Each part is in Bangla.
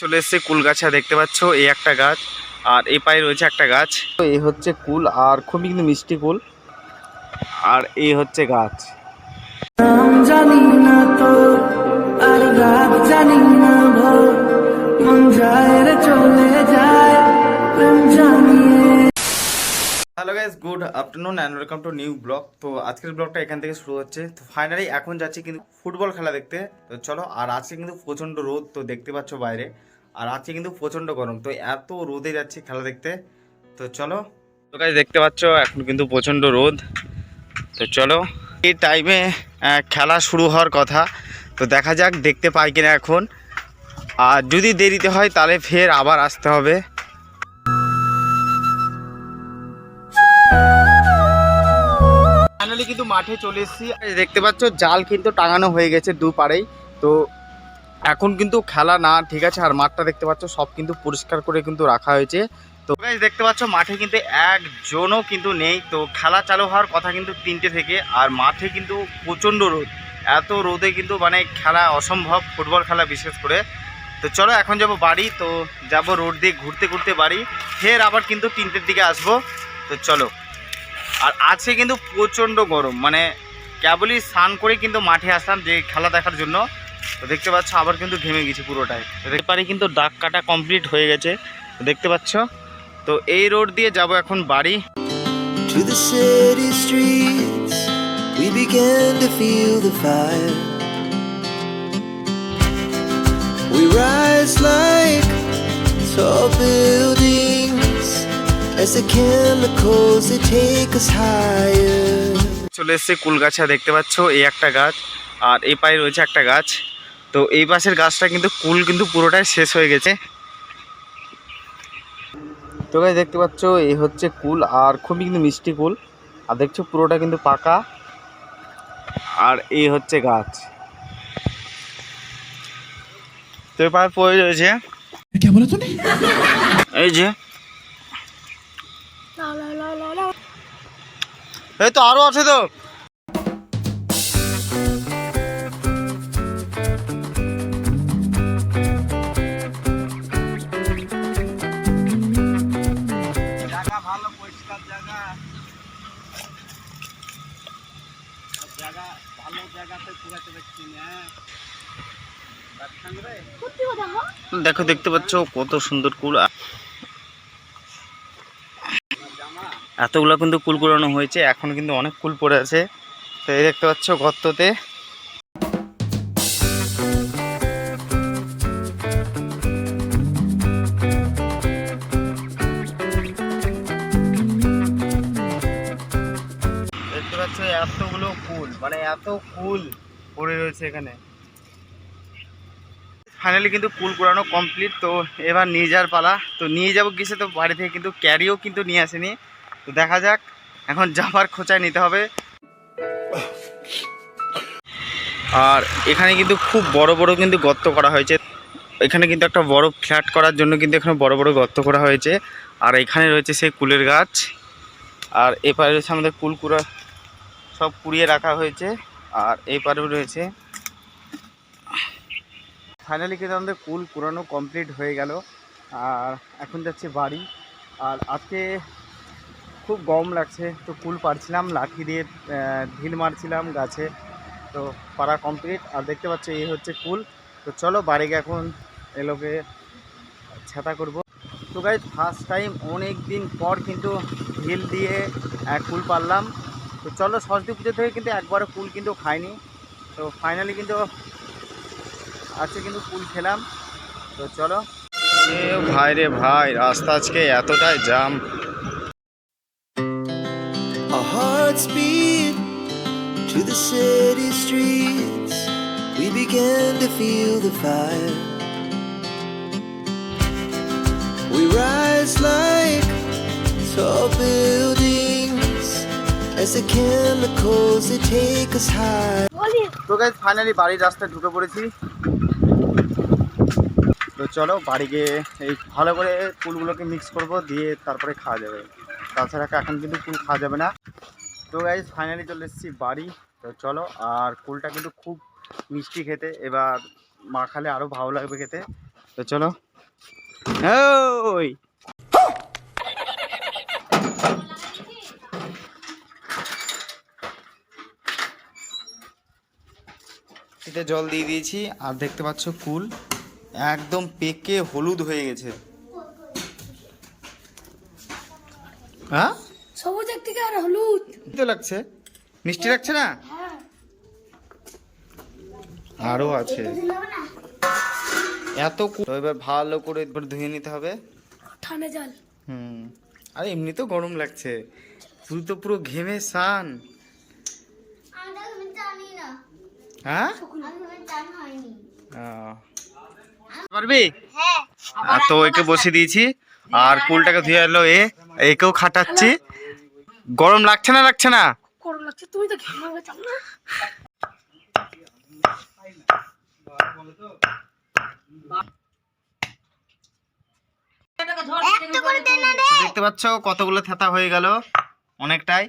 চলে এসছে কুল গাছা দেখতে পাচ্ছ এই একটা গাছ আর এই পায়ে রয়েছে একটা গাছ। তো এই হচ্ছে কুল আর খুবই কিন্তু মিষ্টি কুল আর এই হচ্ছে গাছ। নাম জানি না তো আর রাত জানি না মন যায় রে চলে যায় প্রেম জানিয়ে। Hello guys good afternoon and welcome to new blog তো আজকের ব্লগটা এখান থেকে শুরু হচ্ছে। তো ফাইনালি এখন যাচ্ছি কিন্তু ফুটবল খেলা দেখতে। তো চলো আর আজকে কিন্তু প্রচণ্ড রোদ তো দেখতে পাচ্ছ বাইরে। আর আজকে কিন্তু প্রচণ্ড গরম। তো এত রোদে যাচ্ছি খেলা দেখতে। তো চলো। তো গাইস দেখতে পাচ্ছ, এখন কিন্তু প্রচণ্ড রোদ। তো চলো। এই টাইমে খেলা শুরু হওয়ার কথা। তো দেখা যাক, দেখতে পাই কিনা এখন। আর যদি দেরিতে হয়, তাহলে ফের আবার আসতে হবে। ফাইনালি কিন্তু মাঠে চলে এসেছি। দেখতে পাচ্ছ, জাল কিন্তু টাঙানো হয়ে গেছে দুপারেই তো এখন কিন্তু খেলা না, ঠিক আছে, আর মাঠটা দেখতে পাচ্ছ, সব কিন্তু পরিষ্কার করে কিন্তু রাখা হয়েছে। তো দেখতে পাচ্ছ, মাঠে কিন্তু একজনও কিন্তু নেই। তো খেলা চালু হওয়ার কথা কিন্তু তিনটে থেকে, আর মাঠে কিন্তু প্রচণ্ড রোদ। এত রোদে কিন্তু মানে খেলা অসম্ভব, ফুটবল খেলা বিশেষ করে। তো চলো, এখন যাব বাড়ি, তো যাব রোড দিয়ে ঘুরতে ঘুরতে বাড়ি। ফের আবার কিন্তু তিনটের দিকে আসব। তো চলো। আর আজকে কিন্তু প্রচণ্ড গরম মানে কেবলই স্নান করে কিন্তু মাঠে আসলাম যে খেলা দেখার জন্য। তো দেখতে পাচ্ছ আবার কিন্তু ঘেমে গেছে পুরোটাই দেখতে পারি কিন্তু দাগ কাটা কমপ্লিট হয়ে গেছে দেখতে পাচ্ছ তো এই রোড দিয়ে যাব এখন বাড়ি To the city streets, we began to feel the fire. We rise like tall buildings as the chemicals they take us higher. চলে এসছে কুলগাছা দেখতে পাচ্ছ এই একটা গাছ আর এই পায়ে রয়েছে একটা গাছ তো এই পাশের গাছটা কিন্তু কুল কিন্তু পুরোটাই শেষ হয়ে গেছে। তো গাছ দেখতে পাচ্ছ এই হচ্ছে কুল আর খুবই কিন্তু মিষ্টি কুল। আর দেখছ পুরোটা কিন্তু পাকা। আর এই হচ্ছে গাছ। তো এই পায়ে পড়ে রয়েছে। এই যে। এই তো আরও আছে তো। জায়গা ভালো জায়গাতে ঘুরাতে পারছি না। দেখো দেখতে পাচ্ছ কত সুন্দর কুল। এতগুলো কিন্তু কুল কুড়ানো হয়েছে এখন কিন্তু অনেক কুল পড়ে আছে। তো এই দেখতে পাচ্ছ গর্ততে। পাচ্ছ এতগুলো কুল মানে এত কুল পড়ে রয়েছে এখানে। ফাইনালি কিন্তু কুল কুড়ানো কমপ্লিট তো এবার নিয়ে যাওয়ার পালা। তো নিয়ে যাব কিসে? তো বাড়ি থেকে কিন্তু ক্যারিও কিন্তু নিয়ে আসেনি। তো দেখা যাক, এখন যাবার খোঁচায় নিতে হবে। আর এখানে কিন্তু খুব বড় বড় কিন্তু গর্ত করা হয়েছে। এখানে কিন্তু একটা বড় ফ্ল্যাট করার জন্য কিন্তু এখানে বড় বড় গর্ত করা হয়েছে। আর এখানে রয়েছে সেই কুলের গাছ। আর এপারে রয়েছে আমাদের কুল কুড়া সব কুড়িয়ে রাখা হয়েছে আর এই পারেও রয়েছে। ফাইনালি কিন্তু আমাদের কুল কুড়ানো কমপ্লিট হয়ে গেল। আর এখন যাচ্ছে বাড়ি। আর আজকে খুব গম লাগছে, তো কুল পারছিলাম লাঠি দিয়ে ঢিল মারছিলাম গাছে। তো পাড়া কমপ্লিট আর দেখতে পাচ্ছ, এই হচ্ছে কুল। তো চলো বাড়ি গিয়ে এখন এলোকে ছাতা করব। তো গাই ফার্স্ট টাইম অনেক দিন পর কিন্তু ঢিল দিয়ে কুল পারলাম তো চলো সরস্বতী পুজো থেকে কিন্তু একবারও ফুল কিন্তু খাইনি। তো ফাইনালি কিন্তু আজকে কিন্তু ফুল খেলাম। তো চলো। ভাই রে ভাই রাস্তা আজকে এতটাই jam To the city streets, we began to feel the fire. We rise like tall buildings. As the chemicals they take us high. তো গাইজ ফাইনালি বাড়ির রাস্তায় ঢুকে পড়েছি। তো চলো বাড়ি গিয়ে এই ভালো করে কুলগুলোকে মিক্স করব দিয়ে তারপরে খাওয়া যাবে। তাছাড়া এখন কিন্তু কুল খাওয়া যাবে না। তো গাইজ ফাইনালি চলে এসেছি বাড়ি। তো চলো আর কুলটা কিন্তু খুব মিষ্টি খেতে। এবার মাখালে আরও ভালো লাগবে খেতে। তো চলো। ওই! এতে জল দিয়ে দিয়েছি আর দেখতে পাচ্ছ কুল একদম পেকে হলুদ হয়ে গেছে। হ্যাঁ? সবুজ একদিকে আর হলুদ। তো লাগছে? মিষ্টি লাগছে না? আরও আছে। এত তো এবার ভালো করে একবার ধুয়ে নিতে হবে। ঠান্ডা জল। হুম। আরে এমনি তো গরম লাগছে। তুই তো পুরো ঘেমে সান। হ্যাঁ। পারবি? আর তো একে বসে দিয়েছি আর কুলটাকে ধুয়ে এলো এ একেও খাটাচ্ছি। গরম লাগছে না লাগছে না? গরম লাগছে তুমি তো ঘেমে গেছো। না দেখতে পাচ্ছ কতগুলো থেতা হয়ে গেল অনেকটাই।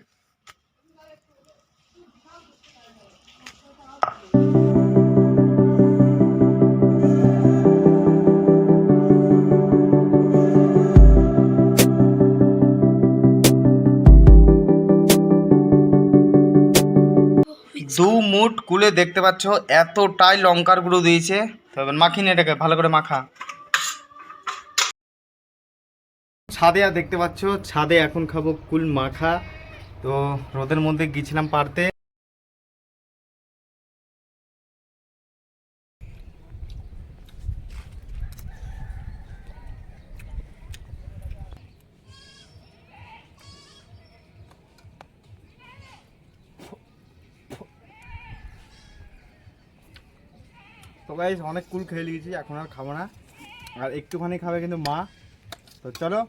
দু মুট কুলে দেখতে পাচ্ছ, এতটাই লঙ্কার গুঁড়ো দিয়েছে। তবে মাখিনি এটাকে ভালো করে মাখা। ছাদে আর দেখতে পাচ্ছ, ছাদে এখন খাব কুল মাখা। তো রোদের মধ্যে গিয়েছিলাম পারতে। তো গাইস অনেক কুল খেয়ে নিয়েছি এখন আর খাব না। আর একটুখানি খাবে কিন্তু মা। তো চলো।